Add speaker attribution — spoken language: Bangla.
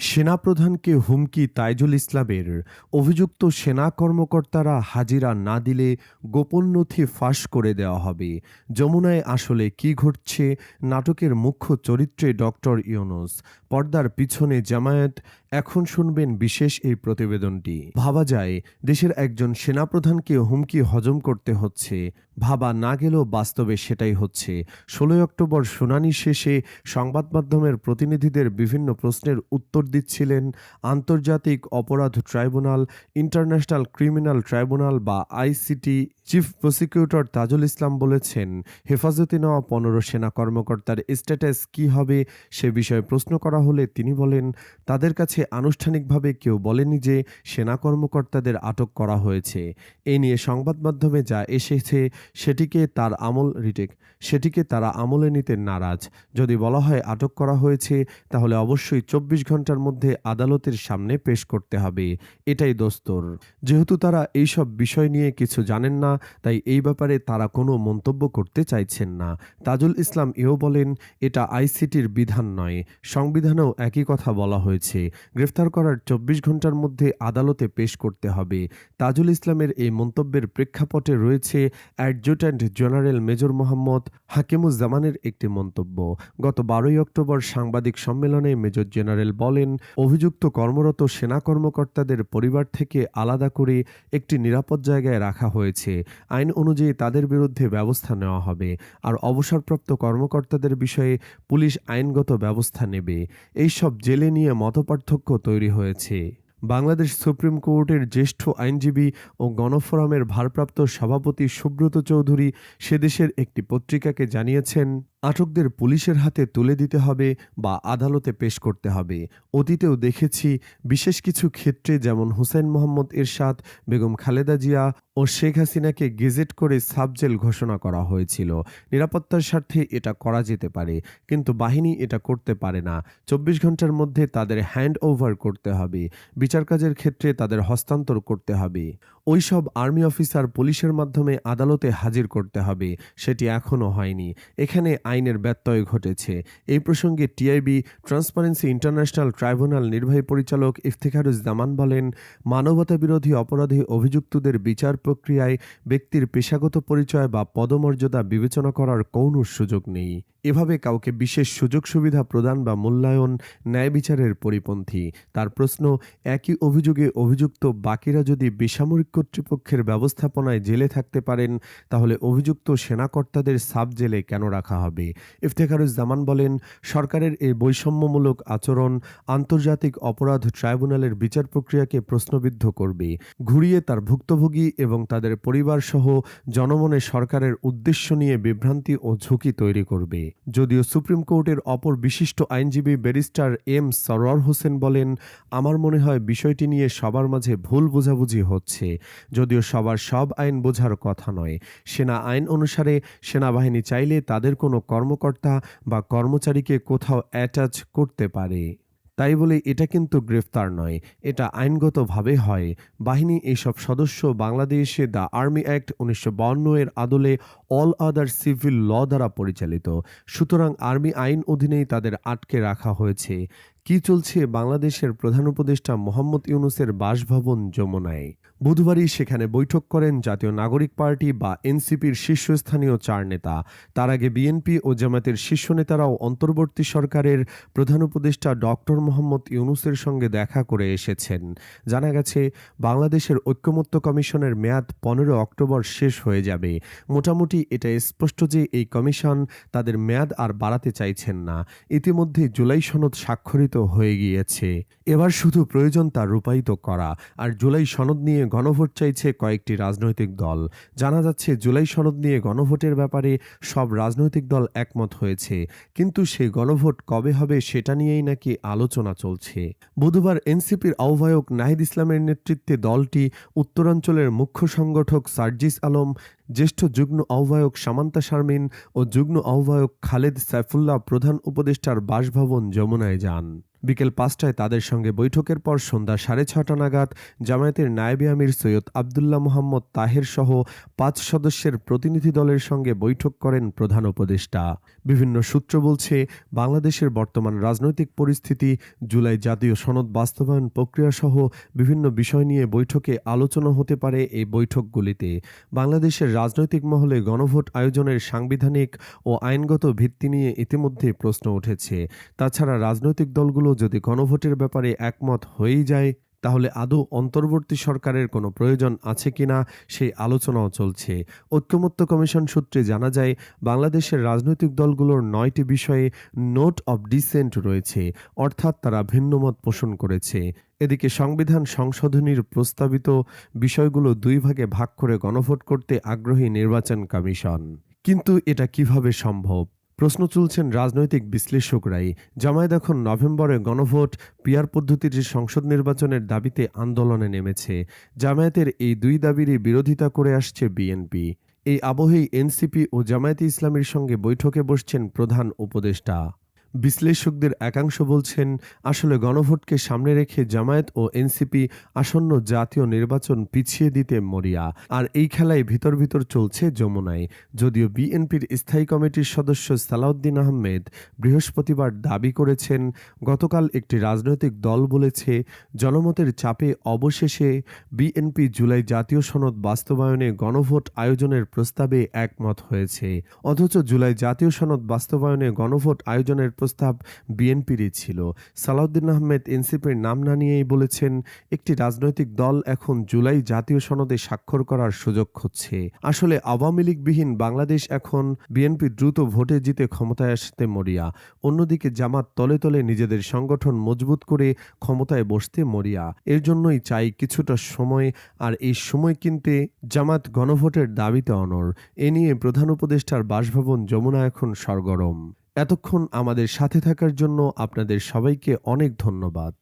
Speaker 1: সেনাপ্রধানকে হুমকি তাইজুল ইসলামের। অভিযুক্ত সেনা কর্মকর্তারা হাজিরা না দিলে গোপন নথি ফাঁস করে দেওয়া হবে। যমুনায় আসলে কি ঘটছে নাটকের মুখ্য চরিত্রে ডক্টর ইউনুস। পর্দার পিছনে জামায়াত, এখন শুনবেন বিশেষ এই প্রতিবেদনটি। ভাবা যায়, দেশের একজন সেনাপ্রধানকে হুমকি হজম করতে হচ্ছে। ভাবা না গেলেও বাস্তবে সেটাই হচ্ছে। ষোলোই অক্টোবর শুনানি শেষে সংবাদ মাধ্যমের প্রতিনিধিদের বিভিন্ন প্রশ্নের উত্তর দিচ্ছিলেন আন্তর্জাতিক অপরাধ ট্রাইব্যুনাল, ইন্টারন্যাশনাল ক্রিমিনাল ট্রাইব্যুনাল বা ICT. Chief prosecutor Tajul Islam বলেছেন, হেফাজতে নেওয়া পনেরো সেনা কর্মকর্তার স্ট্যাটাস কি হবে সে বিষয়ে প্রশ্ন করা হলে তিনি বলেন, তাদের কাছে আনুষ্ঠানিকভাবে কেউ বলেনি যে সেনা কর্মকর্তাদের আটক করা হয়েছে। এ নিয়ে সংবাদ মাধ্যমে যা এসেছে সেটিকে তার আমল রিটেক, সেটিকে তারা আমলে নিতে নারাজ। যদি বলা হয় আটক করা হয়েছে, তাহলে অবশ্যই চব্বিশ ঘণ্টার মধ্যে আদালতের সামনে পেশ করতে হবে। এটাই দোস্তর। যেহেতু তারা এইসব বিষয় নিয়ে কিছু জানেন না, তাই এই ব্যাপারে তারা কোনো মন্তব্য করতে চাইছেন না। তাজুল ইসলাম এও বলেন, এটা আইসিটির বিধান নয়, সংবিধানেও একই কথা বলা হয়েছে। গ্রেফতার করার চব্বিশ ঘণ্টার মধ্যে আদালতে পেশ করতে হবে। তাজুল ইসলামের এই মন্তব্যের প্রেক্ষাপটে রয়েছে অ্যাডজুট্যান্ট জেনারেল মেজর মোহাম্মদ হাকিমুজ্জামানের একটি মন্তব্য। গত বারোই অক্টোবর সাংবাদিক সম্মেলনে মেজর জেনারেল বলেন, অভিযুক্ত কর্মরত সেনা কর্মকর্তাদের পরিবার থেকে আলাদা করে একটি নিরাপদ জায়গায় রাখা হয়েছে। আইন অনুযায়ী তাদের বিরুদ্ধে ব্যবস্থা নেওয়া হবে। আর অবসরপ্রাপ্ত কর্মকর্তাদের বিষয়ে পুলিশ আইনগত ব্যবস্থা নেবে। এইসব জেলে নিয়ে মতপার্থক্য তৈরি হয়েছে। বাংলাদেশ সুপ্রিম কোর্টের জ্যেষ্ঠ আইনজীবী ও গণফোরামের ভারপ্রাপ্ত সভাপতি সুব্রত চৌধুরী সেদেশের একটি পত্রিকাকে জানিয়েছেন। আটকদের পুলিশের হাতে তুলে দিতে হবে বা আদালতে পেশ করতে হবে। অতীতেও দেখেছি বিশেষ কিছু ক্ষেত্রে যেমন হুসেন মোহাম্মদ এরশাদ, বেগম খালেদা জিয়া ও শেখ হাসিনাকে গেজেট করে সাবজেল ঘোষণা করা হয়েছিল। নিরাপত্তার স্বার্থে এটা করা যেতে পারে, কিন্তু বাহিনী এটা করতে পারে না। চব্বিশ ঘণ্টার মধ্যে তাদের হ্যান্ড ওভার করতে হবে। বিচার কাজের ক্ষেত্রে তাদের হস্তান্তর করতে হবে। ওইসব আর্মি অফিসার পুলিশের মাধ্যমে আদালতে হাজির করতে হবে, সেটি এখনও হয়নি। এখানে আইনের ব্যত্যয় ঘটেছে। এই প্রসঙ্গে টিআইবি, ট্রান্সপারেন্সি ইন্টারন্যাশনাল ট্রাইব্যুনাল নির্বাহী পরিচালক ইফতেখারুজ্জামান বলেন মানবতা বিরোধী অপরাধে অভিযুক্তদের বিচার প্রক্রিয়ায় ব্যক্তির পেশাগত পরিচয় বা পদমর্যাদা বিবেচনা করার কোনো সুযোগ নেই। এভাবে কাউকে বিশেষ সুযোগ সুবিধা প্রদান বা মূল্যায়ন ন্যায় বিচারের পরিপন্থী। তার প্রশ্ন, একই অভিযোগে অভিযুক্ত বাকিরা যদি বেসামরিক কর্তৃপক্ষের ব্যবস্থাপনায় জেলে থাকতে পারেন, তাহলে অভিযুক্ত সেনাকর্তাদের সাব জেলে কেন রাখা হবে? ইফতেখারুজ্জামান বলেন, সরকারের এই বৈষম্যমূলক আচরণ আন্তর্জাতিক অপরাধ ট্রাইব্যুনালের বিচার প্রক্রিয়াকে প্রশ্নবিদ্ধ করবে। ঘুরিয়ে তার ভুক্তভোগী এবং তাদের পরিবারসহ জনমনে সরকারের উদ্দেশ্য নিয়ে বিভ্রান্তি ও ঝুঁকি তৈরি করবে। যদিও সুপ্রিম কোর্টের অপর বিশিষ্ট আইনজীবী ব্যারিস্টার এম সরোয়ার হোসেন বলেন, আমার মনে হয় বিষয়টি নিয়ে সবার মাঝে ভুল বোঝাবুঝি হচ্ছে। যদিও সবার সব আইন বোঝার কথা নয়। সেনা আইন অনুসারে সেনাবাহিনী চাইলে তাদের কোনো কর্মকর্তা বা কর্মচারীকে কোথাও অ্যাটাচ করতে পারে। তাই বলে এটা কিন্তু গ্রেফতার নয়, এটা আইনগতভাবে হয়। বাহিনী এইসব সদস্য বাংলাদেশে দ্য আর্মি অ্যাক্ট উনিশশো এর আদলে অল আদার সিভিল ল দ্বারা পরিচালিত। সুতরাং আর্মি আইন অধীনেই তাদের আটকে রাখা হয়েছে। কি চলছে বাংলাদেশের প্রধান উপদেষ্টা মোহাম্মদ ইউনুসের বাসভবন যমুনায়? বুধবারই সেখানে বৈঠক করেন জাতীয় নাগরিক পার্টি বা এনসিপির শীর্ষস্থানীয় চার নেতা। তার আগে বিএনপি ও জামাতের শীর্ষ নেতারাও অন্তর্বর্তী সরকারের প্রধান উপদেষ্টা ডক্টর মোহাম্মদ ইউনুসের সঙ্গে দেখা করে এসেছেন। জানা গেছে, বাংলাদেশের ঐক্যমত্য কমিশনের মেয়াদ পনেরো অক্টোবর শেষ হয়ে যাবে। মোটামুটি এটা স্পষ্ট যে এই কমিশন তাদের মেয়াদ আর বাড়াতে চাইছেন না। ইতিমধ্যে জুলাই সনদ স্বাক্ষরিত হয়ে গিয়েছে। এবার শুধু প্রয়োজন তা রূপায়িত করা। আর জুলাই সনদ নিয়ে গণভোট চাইছে কয়েকটি রাজনৈতিক দল। জানা যাচ্ছে, জুলাই সনদ নিয়ে গণভোটের ব্যাপারে সব রাজনৈতিক দল একমত হয়েছে। কিন্তু সেই গণভোট কবে হবে সেটা নিয়েই নাকি আলোচনা চলছে। বুধবার এনসিপির আহ্বায়ক নাহিদ ইসলামের নেতৃত্বে দলটি উত্তরাঞ্চলের মুখ্য সংগঠক সার্জিস আলম, জ্যেষ্ঠ যুগ্ম আহ্বায়ক সামান্তা শারমিন ও যুগ্ম আহ্বায়ক খালেদ সাইফুল্লাহ প্রধান উপদেষ্টার বাসভবন যমুনায় যান। বিকেল পাঁচটায় তাদের সঙ্গে বৈঠকের পর সন্ধ্যা সাড়ে ছটা নাগাদ জামায়াতের নায়েবে আমির সৈয়দ আবদুল্লাহ মোহাম্মদ তাহের সহ পাঁচ সদস্যের প্রতিনিধি দলের সঙ্গে বৈঠক করেন প্রধান উপদেষ্টা। বিভিন্ন সূত্র বলছে, বাংলাদেশের বর্তমান রাজনৈতিক পরিস্থিতি, জুলাই জাতীয় সনদ বাস্তবায়ন প্রক্রিয়া সহ বিভিন্ন বিষয় নিয়ে বৈঠকে আলোচনা হতে পারে এই বৈঠকগুলিতে। বাংলাদেশের রাজনৈতিক মহলে গণভোট আয়োজনের সাংবিধানিক ও আইনগত ভিত্তি নিয়ে ইতিমধ্যে প্রশ্ন উঠেছে। তাছাড়া রাজনৈতিক দলগুলো যদি গণভোটের ব্যাপারে একমত হয়েই যায়, তাহলে আদৌ অন্তর্বর্তী সরকারের কোনো প্রয়োজন আছে কিনা সেই আলোচনাও চলছে। ঐক্যমত্য কমিশন সূত্রে জানা যায়, বাংলাদেশের রাজনৈতিক দলগুলোর নয়টি বিষয়ে নোট অব ডিসেন্ট রয়েছে, অর্থাৎ তারা ভিন্নমত পোষণ করেছে। এদিকে সংবিধান সংশোধনীর প্রস্তাবিত বিষয়গুলো দুই ভাগে ভাগ করে গণভোট করতে আগ্রহী নির্বাচন কমিশন। কিন্তু এটা কীভাবে সম্ভব? প্রশ্ন তুলছেন রাজনৈতিক বিশ্লেষকরাই। জামায়াত এখন নভেম্বরে গণভোট, পিয়ার পদ্ধতির সংসদ নির্বাচনের দাবিতে আন্দোলনে নেমেছে। জামায়াতের এই দুই দাবিরই বিরোধিতা করে আসছে বিএনপি। এই আবহেই এনসিপি ও জামায়াতে ইসলামীর সঙ্গে বৈঠকে বসছেন প্রধান উপদেষ্টা। বিশ্লেষকদের একাংশ বলছেন, আসলে গণভোটকে সামনে রেখে জামায়াত ও এনসিপি আসন্ন জাতীয় নির্বাচন পিছিয়ে দিতে মরিয়া। আর এই খেলায় ভিতর ভিতর চলছে যমুনায়। যদিও বিএনপির স্থায়ী কমিটির সদস্য সালাউদ্দিন আহমেদ বৃহস্পতিবার দাবি করেছেন, গতকাল একটি রাজনৈতিক দল বলেছে, জনমতের চাপে অবশেষে বিএনপি জুলাই জাতীয় সনদ বাস্তবায়নে গণভোট আয়োজনের প্রস্তাবে একমত হয়েছে। অথচ জুলাই জাতীয় সনদ বাস্তবায়নে গণভোট আয়োজনের প্রস্তাব বিএনপিরই ছিল। সালাউদ্দিন আহমেদ এনসিপির নাম না নিয়েই বলেছেন, একটি রাজনৈতিক দল এখন জুলাই জাতীয় সনদে স্বাক্ষর করার সুযোগ খুঁজছে। আসলে আওয়ামী লীগবিহীন বাংলাদেশ এখন বিএনপি দ্রুত ভোটে জিতে ক্ষমতায় আসতে মরিয়া। অন্যদিকে জামাত তলে তলে নিজেদের সংগঠন মজবুত করে ক্ষমতায় বসতে মরিয়া। এর জন্যই চাই কিছুটা সময়, আর এই সময় কিনতে জামাত গণভোটের দাবিতে অনর এ নিয়ে প্রধান উপদেষ্টার বাসভবন যমুনা এখন সরগরম। এতক্ষণ আমাদের সাথে থাকার জন্য আপনাদের সবাইকে অনেক ধন্যবাদ।